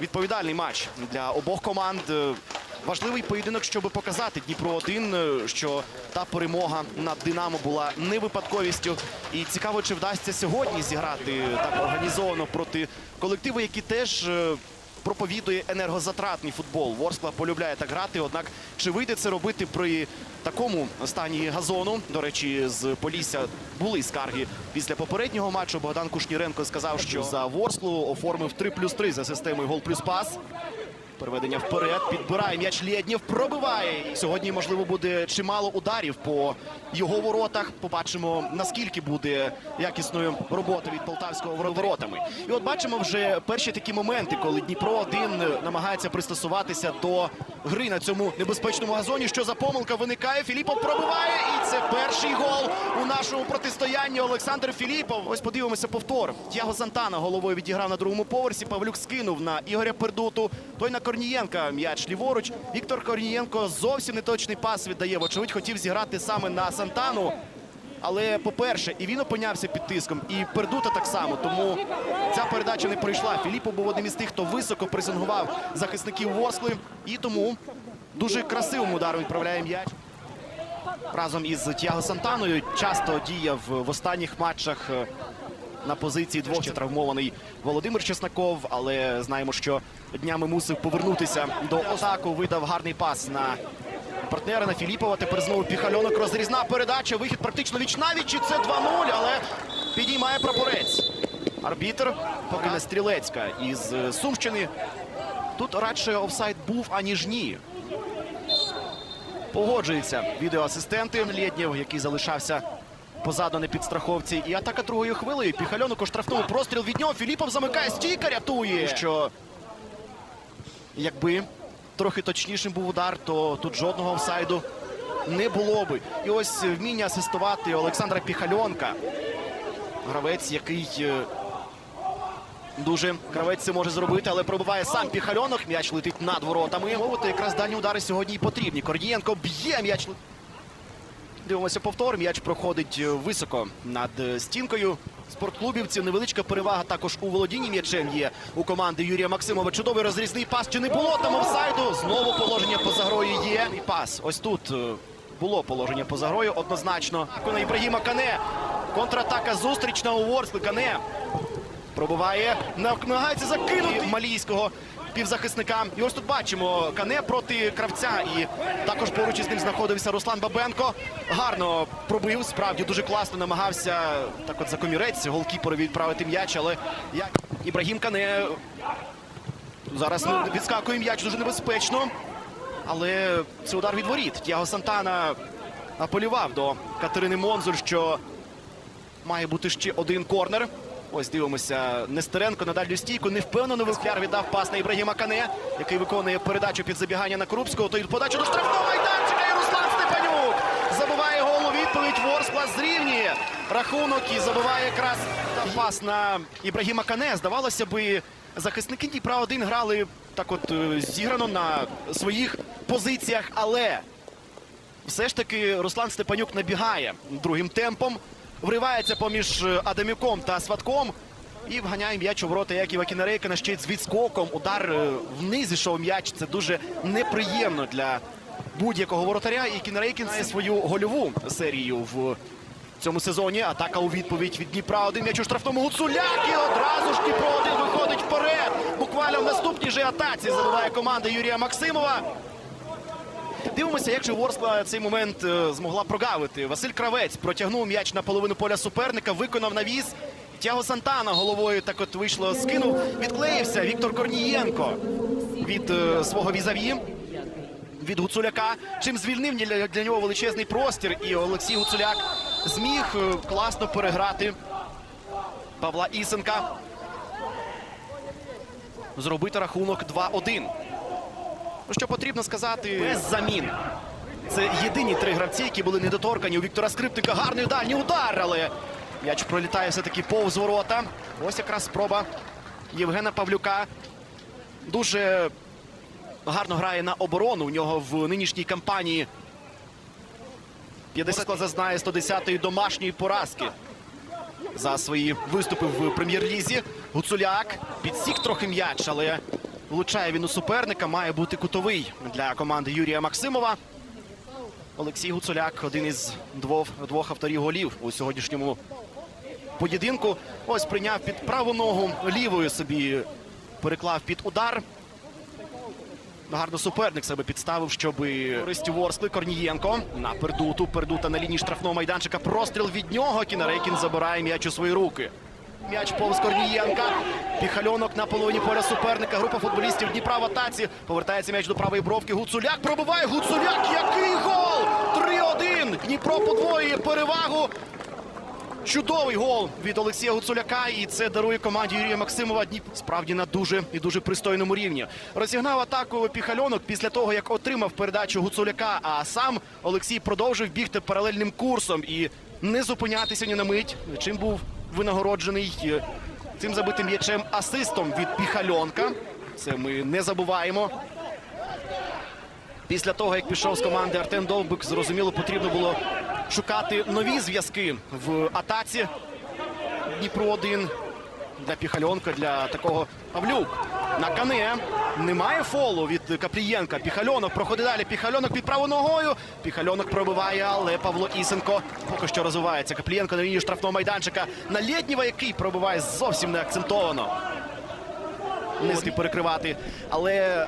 відповідальний матч для обох команд. Е, Важливий поєдинок, щоб показати Дніпро 1 е, що та перемога над Динамо була не випадковістю. І цікаво, чи вдасться сьогодні зіграти так організовано проти колективу, які теж е, проповідує енергозатратний футбол. Ворскла полюбляє так грати. Однак чи вийде це робити при такому стані газону? До речі, з Полісся були скарги після попереднього матчу. Богдан Кушніренко сказав, що за Ворсклу оформив 3 плюс 3 за системою гол плюс пас. Переведення вперед, підбирає м'яч Лєднєв, пробиває. Сьогодні, можливо, буде чимало ударів по його воротах. Побачимо, наскільки буде якісною робота від полтавського воротами. І от бачимо вже перші такі моменти, коли Дніпро один намагається пристосуватися до гри на цьому небезпечному газоні. Що за помилка виникає? Філіпов пробиває, і це перший гол у нашому протистоянні. Олександр Філіпов. Ось подивимося повтор. Тяго Сантана головою відіграв на другому поверсі. Павлюк скинув на Ігоря Пердуту. Той на Корнієнка м'яч ліворуч. Віктор Корнієнко зовсім неточний пас віддає. Вочевидь, хотів зіграти саме на Сантану. Але, по-перше, і він опинявся під тиском, і Пердута так само. Тому ця передача не пройшла. Філіпов був одним із тих, хто високо пресингував захисників Ворскли. І тому дуже красивим ударом відправляє м'яч. Разом із Тіаго Сантаною часто діяв в останніх матчах е, на позиції двох Ще травмований Володимир Чесноков, але знаємо, що днями мусив повернутися до атаку. Видав гарний пас на партнера на Філіпова. Тепер знову піхальонок. Розрізна передача. Вихід практично віч навіч. І це 2-0, але підіймає прапорець. Арбітр поки не стрілецька із е, Сумщини. Тут радше офсайд був, аніж ні. Погоджуються відеоасистенти Лєднєв, який залишався позаду на підстраховці. І атака другою хвилею. Піхальонок у штрафному простріл від нього. Філіпов замикає стійка, рятує. Що якби трохи точнішим був удар, то тут жодного офсайду не було би. І ось вміння асистувати Олександра Піхальонка. Гравець, який е, Дуже кравець це може зробити, але пробиває сам Піхальонок. М'яч летить над воротами. Мовити, якраз дальні удари сьогодні і потрібні. Корнієнко б'є м'яч. Дивимося повтор. М'яч проходить е, високо над е, стінкою спортклубівців. Невеличка перевага також у володінні м'ячем є у команди Юрія Максимова. Чудовий розрізний пас. Чи не було там офсайду? Знову положення поза грою є. І пас. Ось тут е, було положення поза грою. Однозначно. На Ібрагіма Кане. Контратака зустрічна у Ворскли. Кане Пробиває, намагається закинути малійського півзахисника. І ось тут бачимо Кане проти кравця. І також поруч із ним знаходився Руслан Бабенко. Гарно пробив, справді дуже класно намагався так от за комірець голкіперу відправити м'яч, але як Ібрагім Кане зараз відскакує м'яч дуже небезпечно. Але це удар від воріт. Тяго Сантана апелював до Катерини Монзуль, що має бути ще один корнер. Ось дивимося. Нестеренко на дальню стійку. Невпевнено Вискляр віддав пас на Ібрагіма Кане, який виконує передачу під забігання на Крупського. Той подачу до штрафного майданчика. І Руслан Степанюк забиває гол у відповідь. Ворскла зрівнює рахунок і забиває якраз пас на Ібрагіма Кане. Здавалося би, захисники Дніпра 1 грали так от е, зіграно на своїх позиціях, але все ж таки Руслан Степанюк набігає другим темпом, вривається поміж е, Адамюком та Сватком і вганяє м'яч у ворота Яківа Кінарейкина ще й з відскоком. Удар е, вниз ішов м'яч. Це дуже неприємно для будь-якого воротаря. І Кінарейкін має свою гольову серію в цьому сезоні. Атака у відповідь від Дніпра. Один м'яч у штрафному Гуцуляк. І одразу ж Дніпро один виходить вперед. Буквально в наступній же атаці забиває команда Юрія Максимова. Дивимося, як же Ворскла цей момент е, змогла прогавити. Василь Кравець протягнув м'яч на половину поля суперника, виконав навіс. Тяго Сантана головою так от вийшло, скинув, відклеївся Віктор Корнієнко від е, свого візаві. Від Гуцуляка, чим звільнив для, нього величезний простір, і Олексій Гуцуляк зміг е, класно переграти Павла Ісенка. Зробити рахунок 2-1. Що потрібно сказати, без замін. Це єдині три гравці, які були недоторкані. У Віктора Скриптика гарний дальній удар, але м'яч пролітає все-таки повз ворота. Ось якраз спроба Євгена Павлюка. Дуже гарно грає на оборону. У нього в нинішній кампанії 50 зазнає 110-ї домашньої поразки за свої виступи в прем'єр-лізі. Гуцуляк підсік трохи м'яч, але влучає він у суперника. Має бути кутовий для команди Юрія Максимова. Олексій Гуцуляк один із двох, двох авторів голів у сьогоднішньому поєдинку. Ось прийняв під праву ногу, лівою собі переклав під удар. Гарно суперник себе підставив, щоб користі Ворскли Корнієнко на пердуту. Пердута на лінії штрафного майданчика. Простріл від нього. Кінарейкін забирає м'яч у свої руки. М'яч повз Корнієнка. Піхальонок на половині поля суперника. Група футболістів Дніпра в атаці. Повертається м'яч до правої бровки. Гуцуляк пробиває. Гуцуляк. Який гол! 3-1. Дніпро подвоює перевагу. Чудовий гол від Олексія Гуцуляка, і це дарує команді Юрія Максимова. Дніп справді на дуже і дуже пристойному рівні. Розігнав атаку Піхальонок після того, як отримав передачу Гуцуляка. А сам Олексій продовжив бігти паралельним курсом і не зупинятися ні на мить. Чим був винагороджений е, цим забитим м'ячем асистом від Піхальонка. Це ми не забуваємо. Після того, як пішов з команди Артем Довбик, зрозуміло, потрібно було шукати нові зв'язки в атаці. Дніпро 1 для Піхальонка, для такого Павлюк. На кане. Немає фолу від Каплієнка. Піхальонок проходить далі. Піхальонок під правою ногою. Піхальонок пробиває, але Павло Ісенко поки що розвивається. Каплієнко на лінії штрафного майданчика. На Лєднєва, який пробиває зовсім не акцентовано. Не встиг перекривати. Але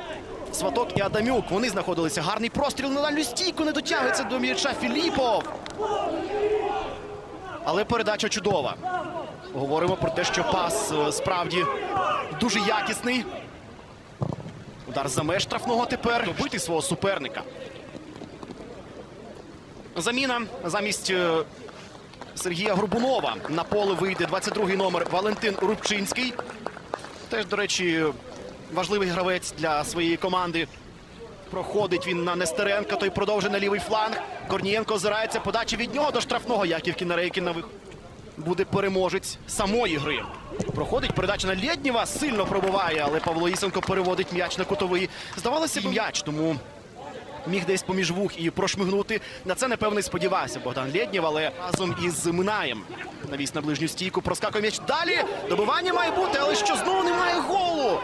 Сваток і Адамюк вони знаходилися. Гарний простріл на дальню стійку. Не дотягується до м'яча Філіпов. Але передача чудова. Говоримо про те, що пас е, справді дуже якісний. Удар за меж штрафного тепер. Добити свого суперника. Заміна замість е, Сергія Горбунова на поле вийде 22-й номер Валентин Рубчинський. Теж, до речі, важливий гравець для своєї команди. Проходить він на Нестеренка, той продовжує на лівий фланг. Корнієнко озирається, подача від нього до штрафного. Яків Кінарейкін на виход. Буде переможець самої гри. Проходить передача на Лєднєва, сильно пробиває, але Павло Ісенко переводить м'яч на кутовий. Здавалося б, м'яч, тому міг десь поміж вух і прошмигнути. На це, напевно, сподівався Богдан Лєднєв, але разом із Минаєм навіс на ближню стійку. Проскакує м'яч далі. Добивання має бути, але що знову немає голу.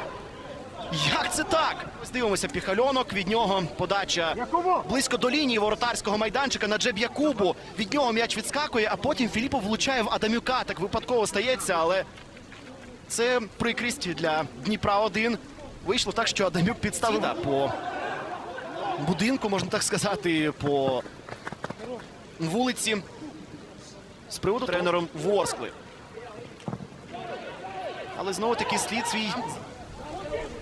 Як це так? Ось Дивимося піхальонок. Від нього подача близько до лінії воротарського майданчика на Джеб Якубу. Від нього м'яч відскакує, а потім Філіпов влучає в Адамюка. Так випадково стається, але це прикрість для Дніпра 1 Вийшло так, що Адамюк підставив по будинку, можна так сказати, по вулиці з приводу тренером Ворскли. Але знову таки слід свій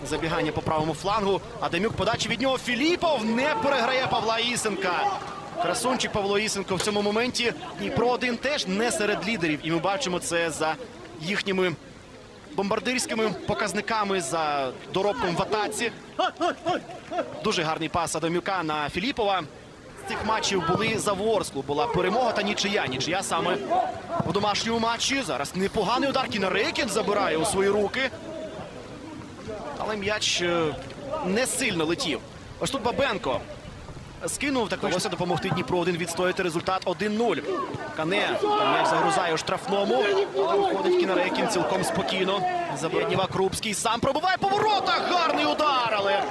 Забігання по правому флангу. Адамюк подачі від нього. Філіпов не переграє Павла Ісенка. Красунчик Павло Ісенко в цьому моменті. Дніпро один теж не серед лідерів. І ми бачимо це за їхніми бомбардирськими показниками за доробком в атаці. Дуже гарний пас Адамюка на Філіпова. З цих матчів були за Ворсклу. Була перемога та нічия. Нічия саме у домашньому матчі. Зараз непоганий удар. Кінарейкін забирає у свої руки. Але м'яч е, не сильно летів. Ось тут Бабенко скинув, так вдалося допомогти Дніпру один відстояти результат 1-0. Кане м'яч загрузає у штрафному. Але Виходить Кінарейкін цілком спокійно. Забирніва Крупський сам пробиває по воротах. Гарний удар, але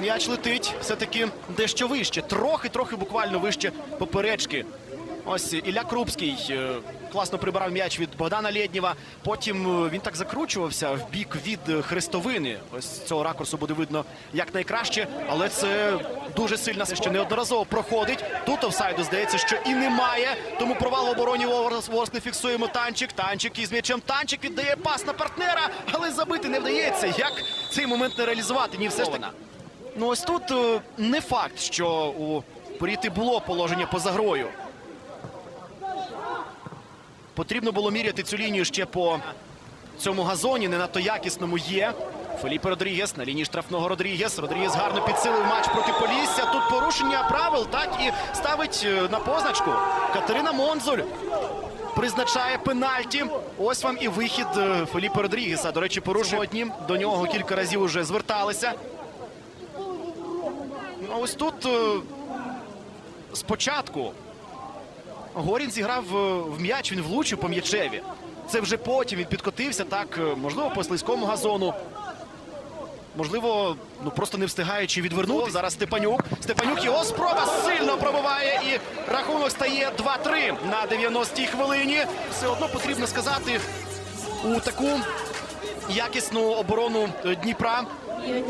м'яч летить все-таки дещо вище. Трохи-трохи буквально вище поперечки. Ось Ілля Крупський е, класно прибирав м'яч від Богдана Лєднєва. Потім е, він так закручувався в бік від хрестовини. Ось цього ракурсу буде видно як найкраще, але це дуже сильно, що неодноразово проходить. Тут офсайду здається, що і немає. Тому провал в обороні Ворс не фіксуємо танчик. Танчик із м'ячем. Танчик віддає пас на партнера, але забити не вдається. Як цей момент не реалізувати? Ні, все ж таки. Ну ось тут е, не факт, що у Поріти було положення поза грою. Потрібно було міряти цю лінію ще по цьому газоні. Не надто якісному є. Феліпе Родрігес на лінії штрафного Родрігес. Родрігес гарно підсилив матч проти Полісся. Тут порушення правил, так і ставить е, на позначку. Катерина Монзуль призначає пенальті. Ось вам і вихід е, Феліпе Родрігеса. До речі, порушення одні. До нього кілька разів вже зверталися. Ну, ось тут е, спочатку Горін зіграв е, в м'яч, він влучив по м'ячеві. Це вже потім він підкотився, так, е, можливо, по слизькому газону. Можливо, ну просто не встигаючи відвернути. Зараз Степанюк. Степанюк його спроба сильно пробиває. І рахунок стає 2-3 на 90-й хвилині. Все одно потрібно сказати у таку якісну оборону е, Дніпра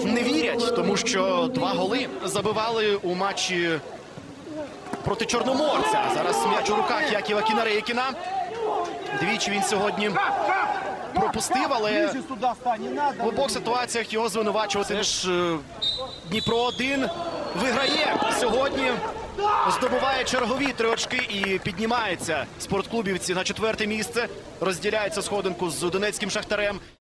не вірять, тому що два голи забивали у матчі проти Чорноморця. Зараз м'яч у руках Яківа Кінарейкіна. Двічі він сьогодні пропустив, але в обох ситуаціях його звинувачувати. Е, Дніпро 1 виграє сьогодні. Здобуває чергові три очки і піднімається спортклубівці на четверте місце. Розділяється сходинку з Донецьким шахтарем.